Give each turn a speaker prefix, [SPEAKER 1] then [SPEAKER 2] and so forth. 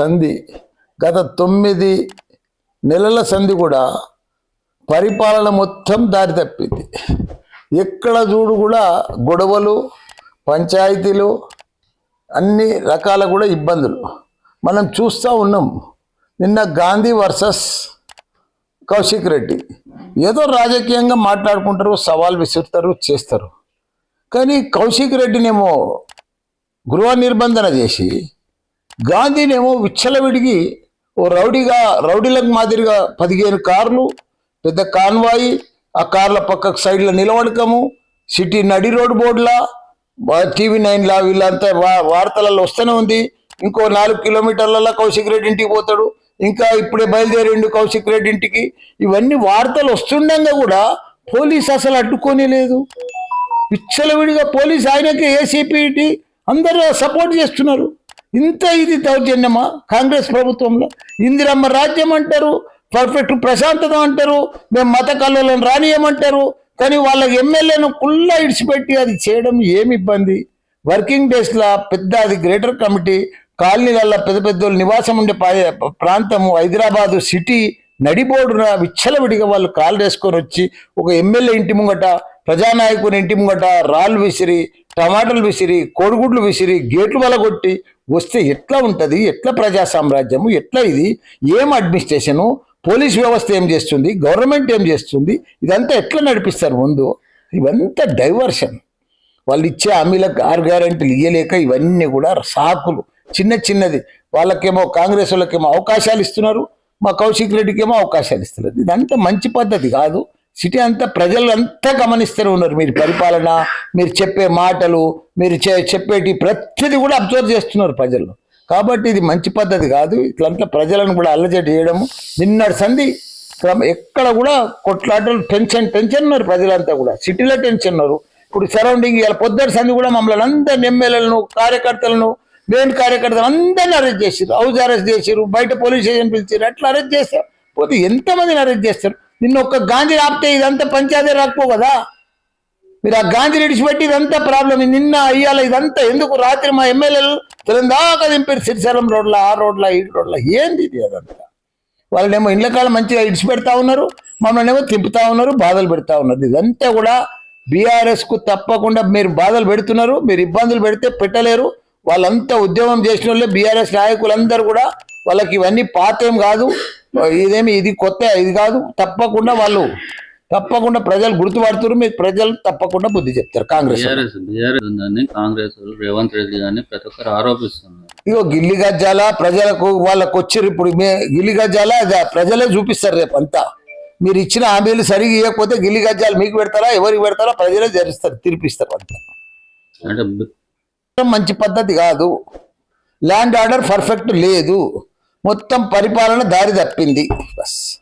[SPEAKER 1] సంధి. గత తొమ్మిది నెలల సంధి కూడా పరిపాలన మొత్తం దారి తప్పింది. ఎక్కడ చూడు కూడా గొడవలు పంచాయతీలు అన్ని రకాల కూడా ఇబ్బందులు. మనం చూస్తూ ఉన్నాం. నిన్న గాంధీ వర్సెస్ కౌశిక్ రెడ్డి ఏదో రాజకీయంగా మాట్లాడుకుంటారు సవాల్ విసురుతారు చేస్తారు. కానీ కౌశిక్ రెడ్డినేమో గృహ నిర్బంధన చేసి గాంధీనేమో విచ్చలవిడిగి ఓ రౌడీగా రౌడీలకు మాదిరిగా పదిహేను కార్లు పెద్ద కాన్వాయి ఆ కార్ల పక్కకు సైడ్లో నిలబడకము సిటీ నడి రోడ్ బోర్డులా టీవీ నైన్లా వీళ్ళంతా వా- వార్తలలో వస్తూనే ఉంది. ఇంకో నాలుగు కిలోమీటర్లలో కౌశిక్ రెడ్డి ఇంటికి పోతాడు. ఇంకా ఇప్పుడే బయలుదేరిండు కౌశిక్ రెడ్డి ఇంటికి. ఇవన్నీ వార్తలు వస్తుండగా కూడా పోలీస్ అసలు అడ్డుకొని లేదు. విచ్చలవిడిగా పోలీస్ ఆయనకి ఏసీపీటీ అందరూ సపోర్ట్ చేస్తున్నారు. ఇంత ఇది దౌర్జన్యమా? కాంగ్రెస్ ప్రభుత్వంలో ఇందిరమ్మ రాజ్యం అంటారు పర్ఫెక్ట్ ప్రశాంతత అంటారు మేము మత కళ్ళలను రానియమంటారు కానీ వాళ్ళకి ఎమ్మెల్యేను కుళ్ళ ఇడిచిపెట్టి అది చేయడం ఏమి ఇబ్బంది? వర్కింగ్ డేస్లో పెద్ద అది గ్రేటర్ కమిటీ కాలనీలల్లో పెద్ద పెద్ద నివాసం ఉండే ప్రాంతము హైదరాబాదు సిటీ నడిబోడున విచ్చలవిడిగా వాళ్ళు కాలు వేసుకొని వచ్చి ఒక ఎమ్మెల్యే ఇంటి ముంగట ప్రజానాయకుని ఇంటి ముంగట రాళ్ళు విసిరి టమాటాలు విసిరి కోడిగుడ్లు విసిరి గేట్లు వలగొట్టి వస్తే ఎట్లా ఉంటుంది? ఎట్లా ప్రజా సామ్రాజ్యము? ఎట్లా ఇది? ఏం అడ్మినిస్ట్రేషను? పోలీస్ వ్యవస్థ ఏం చేస్తుంది? గవర్నమెంట్ ఏం చేస్తుంది? ఇదంతా ఎట్లా నడిపిస్తారు ముందు? ఇవంతా డైవర్షన్. వాళ్ళు ఇచ్చే హామీలకు ఆరు గ్యారెంటీలు ఇయ్యలేక ఇవన్నీ కూడా సాకులు. చిన్న చిన్నది. వాళ్ళకేమో కాంగ్రెస్ వాళ్ళకేమో అవకాశాలు ఇస్తున్నారు. మా కౌశిక్ రెడ్డికి ఏమో అవకాశాలు ఇస్తున్నారు. ఇదంతా మంచి పద్ధతి కాదు. సిటీ అంతా ప్రజలు అంతా గమనిస్తూనే ఉన్నారు. మీరు పరిపాలన మీరు చెప్పే మాటలు మీరు చే- చెప్పేటి ప్రతిదీ కూడా అబ్జర్వ్ చేస్తున్నారు ప్రజలు. కాబట్టి ఇది మంచి పద్ధతి కాదు. ఇట్లంతా ప్రజలను కూడా అల్లజడి చేయడము. నిన్నటి సంధి క్రమ- ఎక్కడ కూడా కొట్లాటలు టెన్షన్ టెన్షన్ ఉన్నారు ప్రజలంతా కూడా. సిటీలో టెన్షన్ ఉన్నారు. ఇప్పుడు సరౌండింగ్ ఇలా పొద్దుటి సంధి కూడా మమ్మల్ని అందరిని ఎమ్మెల్యేలను కార్యకర్తలను మెయిన్ కార్యకర్తలు అందరిని అరెస్ట్ చేసారు హౌస్ అరెస్ట్ చేసారు బయట పోలీస్ స్టేషన్ పిలిచారు అట్లా అరెస్ట్ చేస్తారు. పోతే ఎంతమందిని అరెస్ట్ చేస్తారు? నిన్న ఒక్క గాంధీ ఆపితే ఇదంతా పంచాయతీ రాకపో కదా? మీరు ఆ గాంధీ విడిచిపెట్టి ఇదంతా ప్రాబ్లం నిన్న అయ్యాల ఇదంతా ఎందుకు? రాత్రి మా ఎమ్మెల్యేలు తెలంగాణ దింపారు సిరిశలం రోడ్ల ఆ రోడ్ల ఈ రోడ్ల. ఏంది ఇది అదంతా? వాళ్ళనేమో ఇళ్ళ కాలం మంచిగా ఇడిచిపెడతా ఉన్నారు మమ్మల్ని ఏమో తిప్పుతా ఉన్నారు బాధలు పెడతా ఉన్నారు. ఇదంతా కూడా బీఆర్ఎస్కు తప్పకుండా మీరు బాధలు పెడుతున్నారు మీరు ఇబ్బందులు పెడితే పెట్టలేరు. వాళ్ళంతా ఉద్యమం చేసిన వాళ్ళే బీఆర్ఎస్ నాయకులందరూ కూడా వాళ్ళకి ఇవన్నీ పాతేం కాదు. ఇదేమి ఇది కొత్త ఇది కాదు. తప్పకుండా వాళ్ళు తప్పకుండా ప్రజలు గుర్తుపడుతున్నారు మీకు ప్రజలు తప్పకుండా బుద్ధి చెప్తారు కాంగ్రెస్
[SPEAKER 2] కాంగ్రెస్ రేవంత్ రెడ్డి గారిని ప్రతి ఒక్కరు ఆరోపిస్తున్నారు.
[SPEAKER 1] ఇగో గిల్లి గజ్జాల ప్రజలకు వాళ్ళకు వచ్చారు ఇప్పుడు మే గిల్లి గజ్జాల ప్రజలే చూపిస్తారు రేపు అంతా. మీరు ఇచ్చిన హామీలు సరిగా ఇవ్వకపోతే గిల్లి గజ్జాలు మీకు పెడతారా ఎవరికి పెడతారా ప్రజలే జరిస్తారు తీర్పిస్తారు అంతా.
[SPEAKER 2] అంటే
[SPEAKER 1] మంచి పద్ధతి కాదు. ల్యాండ్ ఆర్డర్ పర్ఫెక్ట్ లేదు. మొత్తం పరిపాలన దారి తప్పింది. బస్.